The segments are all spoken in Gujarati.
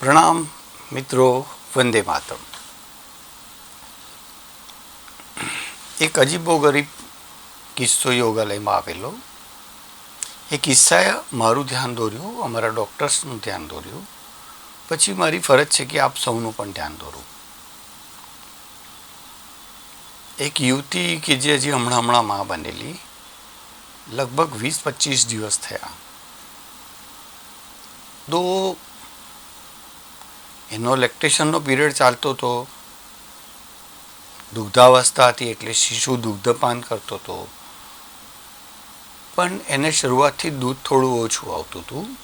પ્રણામ મિત્રો, વંદે માતરમ. એક અજીબો ગરીબ કિસ્સો યોગાલયમાં આવેલો. એ કિસ્સાએ મારું ધ્યાન દોર્યું, અમારા ડૉક્ટર્સનું ધ્યાન દોર્યું. પછી મારી ફરજ છે કે આપ સૌનું પણ ધ્યાન દોરું. એક યુવતી કે જે હજી હમણાં હમણાં માં બનેલી, લગભગ વીસ પચીસ દિવસ થયા. તો એનો લેક્ટેશનનો પિરિયડ ચાલતો હતો દુગ્ધાવસ્થા હતી એટલે શિશુ દુગ્ધપાન કરતો હતો પણ એને શરૂઆતથી દૂધ થોડું ઓછું આવતું હતું.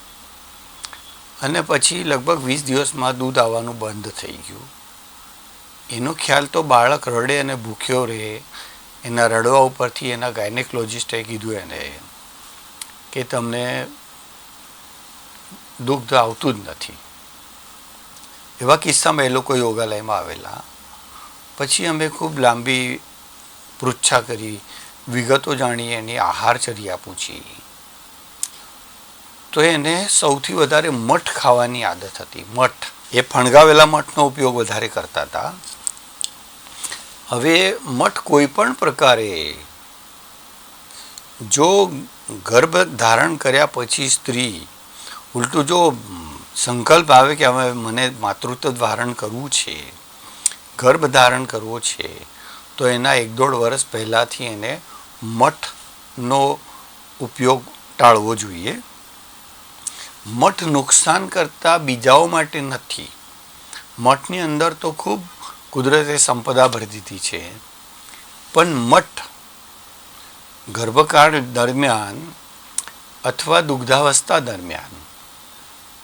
અને પછી લગભગ વીસ દિવસમાં દૂધ આવવાનું બંધ થઈ ગયું. એનો ખ્યાલ તો બાળક રડે અને ભૂખ્યો રહે, એના રડવા ઉપરથી એના ગાયનેકોલોજિસ્ટે કીધું એને કે તમને દુગ્ધ આવતું જ નથી. એવા કિસ્સામાં એ લોકો યોગાલયમાં આવેલા. પછી અમે ખૂબ લાંબી પૃચ્છા કરી, વિગતો જાણી, એની આહારચર્યા પૂછી. તો એને સૌથી વધારે મઠ ખાવાની આદત હતી. મઠ. એ ફણગાવેલા મઠનો ઉપયોગ વધારે કરતા હતા. હવે મઠ કોઈ પણ પ્રકારે જો ગર્ભ ધારણ કર્યા પછી સ્ત્રી, ઉલટું જો સંકલ્પ આવે કે હવે મને માતૃત્વ ધારણ કરવું છે, ગર્ભ ધારણ કરવો છે, તો એના એક દોઢ વર્ષ પહેલાંથી એને મઠનો ઉપયોગ ટાળવો જોઈએ. મઠ નુકસાન કરતા બીજાઓ માટે નથી. મઠની અંદર તો ખૂબ કુદરતે સંપદા ભરી દીધી છે. પણ મઠ ગર્ભકાળ દરમિયાન અથવા દુગ્ધાવસ્થા દરમિયાન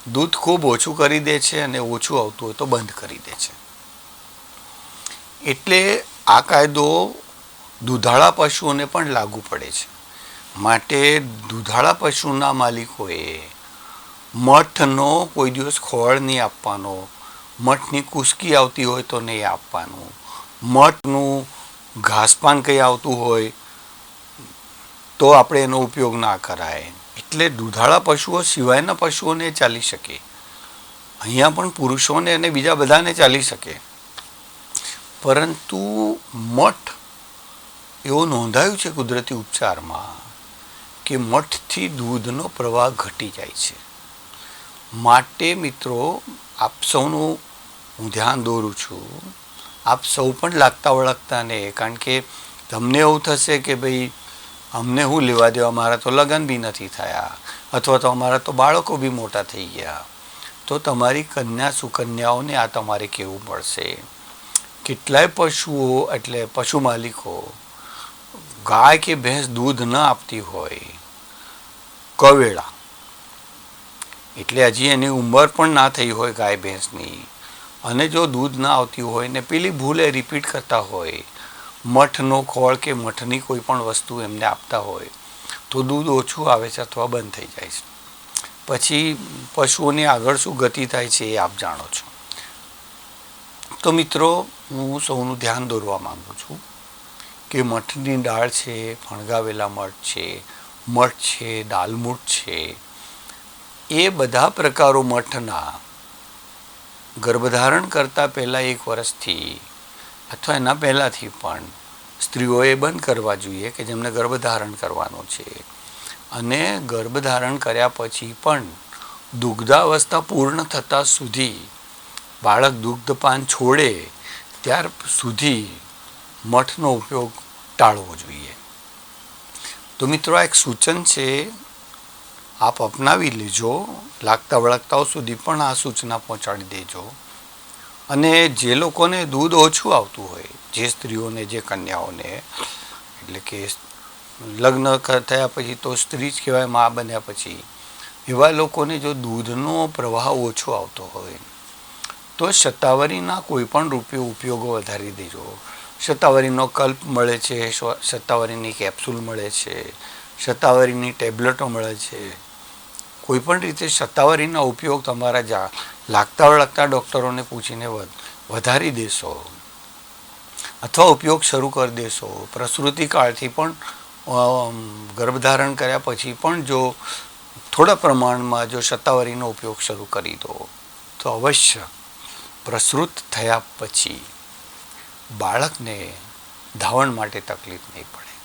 દૂધ ખૂબ ઓછું કરી દે છે અને ઓછું આવતું હોય તો બંધ કરી દે છે. એટલે આ કાયદો દુધાળા પશુઓને પણ લાગુ પડે છે. માટે દુધાળા પશુના માલિકોએ મઠનો કોઈ દિવસ ખોળ નહીં આપવાનો, મઠની કુસકી આવતી હોય તો નહીં આપવાનું, મઠનું ઘાસપાન કંઈ આવતું હોય તો આપણે એનો ઉપયોગ ના કરાય. એટલે દુધાળા પશુઓ સિવાયના પશુઓને ચાલી શકે. અહીંયા પણ પુરુષોને અને બીજા બધાને ચાલી શકે. પરંતુ મઠ એવો નોંધાયું છે કુદરતી ઉપચારમાં કે મઠથી દૂધનો પ્રવાહ ઘટી જાય છે. માટે મિત્રો, આપ સૌનું હું ધ્યાન દોરું છું. આપ સૌ પણ લાગતા વળગતા ને, કારણ કે તમને એવું થશે કે ભાઈ અમને શું લેવા દેવા મારા તો લગ્ન બી નથી થયા, અથવા તો અમારા તો બાળકો બી મોટા થઈ ગયા. તો તમારી કન્યા સુકન્યાઓને આ તમારે કહેવું પડશે કેટલાય પશુઓ એટલે પશુ માલિકો ગાય કે ભેંસ દૂધ ન આપતી હોય. કવેળા. એટલે હજી એની ઉંમર પણ ના થઈ હોય ગાય ભેંસની. અને જો દૂધ ના આવતી હોય ને પેલી ભૂલે રિપીટ કરતા હોય મઠનો ખોળ કે મઠની કોઈ પણ વસ્તુ એમને આપતા હોય, તો દૂધ ઓછું આવે છે અથવા બંધ થઈ જાય છે. પછી પશુઓની આગળ શું ગતિ થાય છે એ આપ જાણો છો. તો મિત્રો, હું સૌનું ધ્યાન દોરવા માંગુ છું કે મઠની દાળ છે ફણગાવેલા મઠ છે મઠ છે, દાલમૂઠ છે, એ બધા પ્રકારો મઠના ગર્ભધારણ કરતાં પહેલાં એક વર્ષથી અથવા એના પહેલાંથી પણ સ્ત્રીઓએ બંધ કરવા જોઈએ કે જેમને ગર્ભધારણ કરવાનો છે. અને ગર્ભધારણ કર્યા પછી પણ દુગ્ધાવસ્થા પૂર્ણ થતાં સુધી બાળક દુગ્ધપાન છોડે ત્યાર સુધી મઠનો ઉપયોગ ટાળવો જોઈએ. તો મિત્રો આ એક સૂચન છે, આપ અપનાવી લેજો, લાગતા વળગતાઓ સુધી પણ આ સૂચના પહોંચાડી દેજો. અને જે લોકોને દૂધ ઓછું આવતું હોય, જે સ્ત્રીઓને, જે કન્યાઓને, એટલે કે લગ્ન થયા પછી તો સ્ત્રી જ કહેવાય, મા બન્યા પછી, એવા લોકોને જો દૂધનો પ્રવાહ ઓછો આવતો હોય, તો શતાવરીના કોઈ પણ રૂપે ઉપયોગો વધારી દેજો. શતાવરીનો કલ્પ મળે છે શતાવરીની કેપ્સ્યુલ મળે છે, શતાવરીની ટેબ્લેટો મળે છે. કોઈ પણ રીતે સત્તાવારીનો ઉપયોગ તમારા જા લાગતા વળગતા ડૉક્ટરોને પૂછીને વધારી દેશો. અથવા ઉપયોગ શરૂ કરી દેશો. પ્રસૃતિકાળથી પણ ગર્ભધારણ કર્યા પછી પણ જો થોડા પ્રમાણમાં જો સત્તાવારીનો ઉપયોગ શરૂ કરી દો, તો અવશ્ય પ્રસૃત થયા પછી બાળકને ધાવણ માટે તકલીફ નહીં પડે.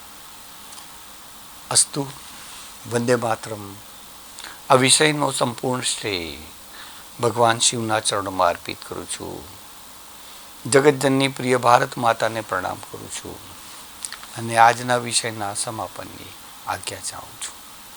અસ્તુ વંદે માતરમ. આ વિષયનો સંપૂર્ણ શ્રેય ભગવાન શિવના ચરણોમાં અર્પિત કરું છું. જગતજનની પ્રિય ભારત માતાને પ્રણામ કરું છું. અને આજના વિષયના સમાપનની આજ્ઞા ચાહું છું.